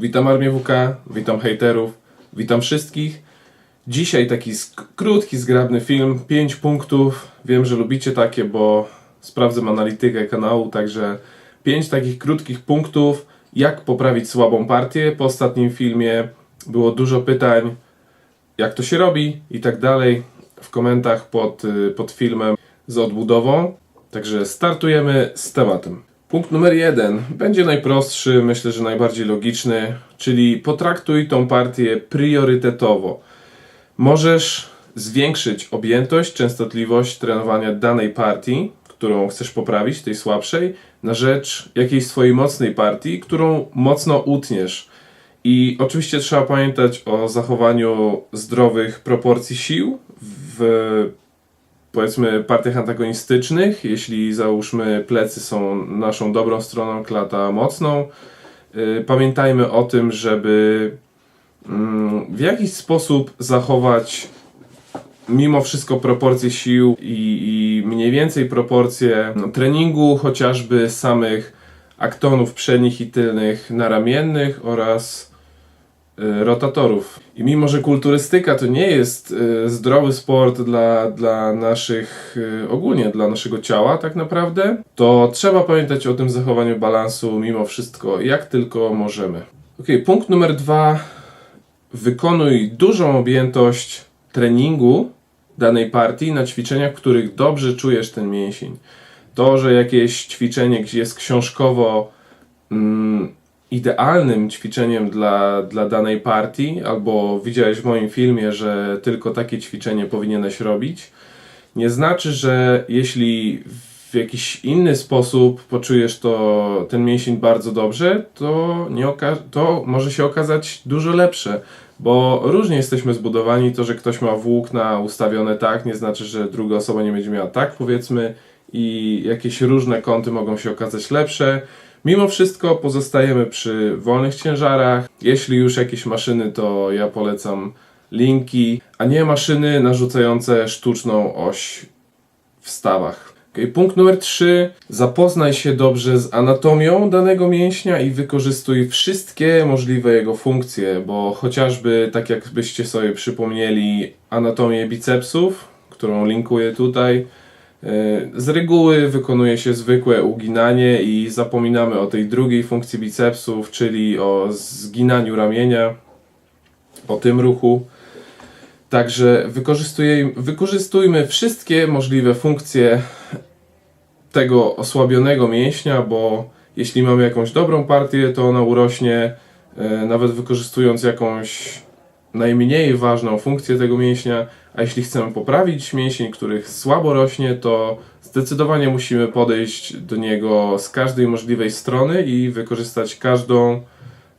Witam Armię WK, witam hejterów, witam wszystkich. Dzisiaj taki krótki, zgrabny film, 5 punktów. Wiem, że lubicie takie, bo sprawdzam analitykę kanału, także 5 takich krótkich punktów, jak poprawić słabą partię. Po ostatnim filmie było dużo pytań, jak to się robi i tak dalej w komentarzach pod, y, pod filmem z odbudową. Także startujemy z tematem. Punkt numer jeden będzie najprostszy, myślę, że najbardziej logiczny, czyli potraktuj tą partię priorytetowo. Możesz zwiększyć objętość, częstotliwość trenowania danej partii, którą chcesz poprawić, tej słabszej, na rzecz jakiejś swojej mocnej partii, którą mocno utniesz. I oczywiście trzeba pamiętać o zachowaniu zdrowych proporcji sił w powiedzmy partiach antagonistycznych, jeśli załóżmy plecy są naszą dobrą stroną, klata mocną. y, Pamiętajmy o tym, żeby mm, w jakiś sposób zachować mimo wszystko proporcje sił i, i mniej więcej proporcje no, treningu, chociażby samych aktonów przednich i tylnych naramiennych oraz rotatorów. I mimo, że kulturystyka to nie jest y, zdrowy sport dla, dla naszych, y, ogólnie dla naszego ciała tak naprawdę, to trzeba pamiętać o tym zachowaniu balansu mimo wszystko, jak tylko możemy. Ok, punkt numer dwa. Wykonuj dużą objętość treningu danej partii na ćwiczeniach, w których dobrze czujesz ten mięsień. To, że jakieś ćwiczenie gdzie jest książkowo mm, idealnym ćwiczeniem dla, dla danej partii, albo widziałeś w moim filmie, że tylko takie ćwiczenie powinieneś robić, nie znaczy, że jeśli w jakiś inny sposób poczujesz to, ten mięsień bardzo dobrze, to, nie to może się okazać dużo lepsze, bo różnie jesteśmy zbudowani. To, że ktoś ma włókna ustawione tak, nie znaczy, że druga osoba nie będzie miała tak, powiedzmy, i jakieś różne kąty mogą się okazać lepsze. Mimo wszystko pozostajemy przy wolnych ciężarach. Jeśli już jakieś maszyny, to ja polecam linki, a nie maszyny narzucające sztuczną oś w stawach. Okay, punkt numer 3. Zapoznaj się dobrze z anatomią danego mięśnia i wykorzystuj wszystkie możliwe jego funkcje, bo chociażby tak jakbyście sobie przypomnieli anatomię bicepsów, którą linkuję tutaj, z reguły wykonuje się zwykłe uginanie i zapominamy o tej drugiej funkcji bicepsów, czyli o zginaniu ramienia, o tym ruchu. Także wykorzystujmy wszystkie możliwe funkcje tego osłabionego mięśnia, bo jeśli mamy jakąś dobrą partię, to ona urośnie e, nawet wykorzystując jakąś najmniej ważną funkcję tego mięśnia, a jeśli chcemy poprawić mięsień, których słabo rośnie, to zdecydowanie musimy podejść do niego z każdej możliwej strony i wykorzystać każdą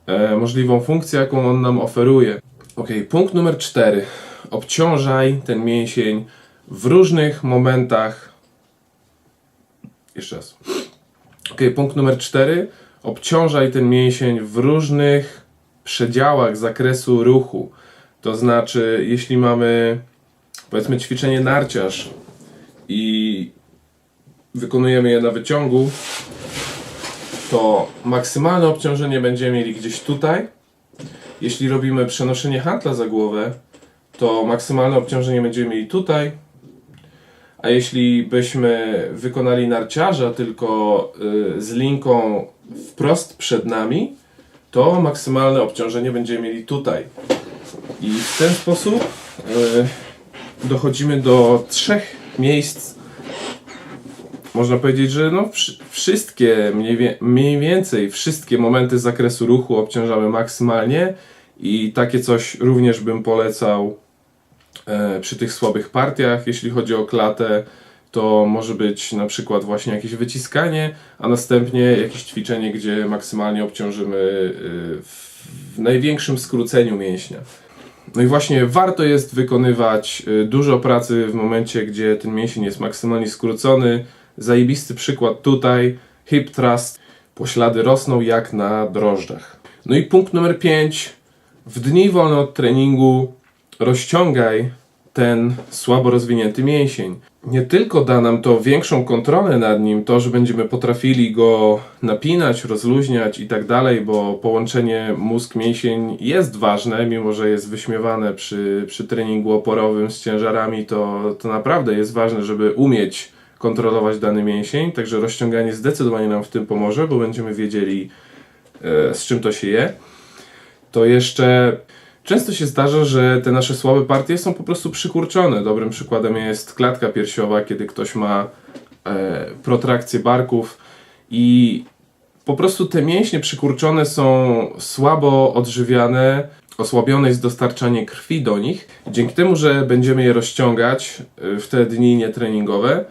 e, możliwą funkcję, jaką on nam oferuje. Ok, punkt numer 4. Obciążaj ten mięsień w różnych momentach. Jeszcze raz. Ok, punkt numer 4. Obciążaj ten mięsień w różnych przedziałach zakresu ruchu. To znaczy, jeśli mamy powiedzmy ćwiczenie narciarz i wykonujemy je na wyciągu, to maksymalne obciążenie będziemy mieli gdzieś tutaj. Jeśli robimy przenoszenie hantla za głowę, to maksymalne obciążenie będziemy mieli tutaj. A jeśli byśmy wykonali narciarza tylko y, z linką wprost przed nami, to maksymalne obciążenie będziemy mieli tutaj. I w ten sposób y, dochodzimy do trzech miejsc. Można powiedzieć, że no, wszy- wszystkie, mniej, wie- mniej więcej wszystkie momenty z zakresu ruchu obciążamy maksymalnie i takie coś również bym polecał e, przy tych słabych partiach. Jeśli chodzi o klatę, to może być na przykład właśnie jakieś wyciskanie, a następnie jakieś ćwiczenie, gdzie maksymalnie obciążymy y, w największym skróceniu mięśnia. No i właśnie warto jest wykonywać y, dużo pracy w momencie, gdzie ten mięsień jest maksymalnie skrócony. Zajebisty przykład tutaj, hip thrust. Poślady rosną jak na drożdżach. No i punkt numer 5. W dni wolne od treningu rozciągaj ten słabo rozwinięty mięsień. Nie tylko da nam to większą kontrolę nad nim, to, że będziemy potrafili go napinać, rozluźniać i tak dalej, bo połączenie mózg-mięsień jest ważne, mimo że jest wyśmiewane przy, przy treningu oporowym z ciężarami, to, to naprawdę jest ważne, żeby umieć kontrolować dany mięsień, także rozciąganie zdecydowanie nam w tym pomoże, bo będziemy wiedzieli e, z czym to się je. To jeszcze Często się zdarza, że te nasze słabe partie są po prostu przykurczone. Dobrym przykładem jest klatka piersiowa, kiedy ktoś ma e, protrakcję barków i po prostu te mięśnie przykurczone są słabo odżywiane, osłabione jest dostarczanie krwi do nich. Dzięki temu, że będziemy je rozciągać e, w te dni nietreningowe,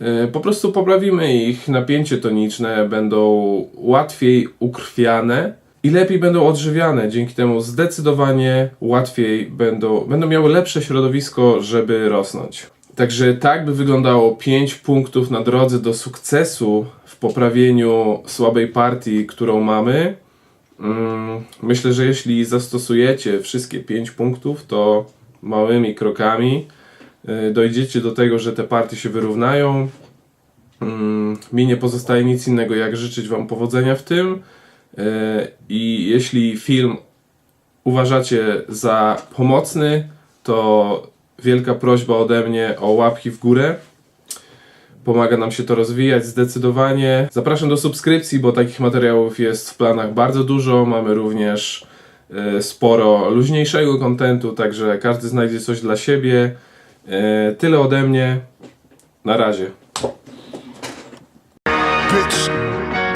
e, po prostu poprawimy ich napięcie toniczne, będą łatwiej ukrwiane i lepiej będą odżywiane. Dzięki temu zdecydowanie łatwiej będą, będą miały lepsze środowisko, żeby rosnąć. Także tak by wyglądało 5 punktów na drodze do sukcesu w poprawieniu słabej partii, którą mamy. Mm, Myślę, że jeśli zastosujecie wszystkie 5 punktów, to małymi krokami y, dojdziecie do tego, że te partie się wyrównają. Mm, Mi nie pozostaje nic innego, jak życzyć Wam powodzenia w tym. E, I jeśli film uważacie za pomocny, to wielka prośba ode mnie o łapki w górę. Pomaga nam się to rozwijać zdecydowanie. Zapraszam do subskrypcji, bo takich materiałów jest w planach bardzo dużo. Mamy również e, sporo luźniejszego kontentu, także każdy znajdzie coś dla siebie. E, Tyle ode mnie. Na razie.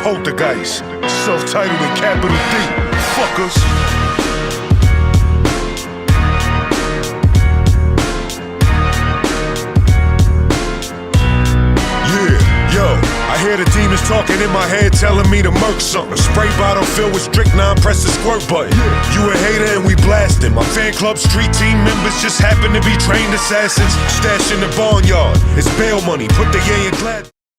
Poltergeist. Self-titled in capital D. Fuckers. Yeah, yo, I hear the demons talking in my head telling me to murk something. Spray bottle filled with strychnine, press the squirt button. You a hater and we blasting. My fan club street team members just happen to be trained assassins. Stash in the barnyard. It's bail money. Put the yay in glad.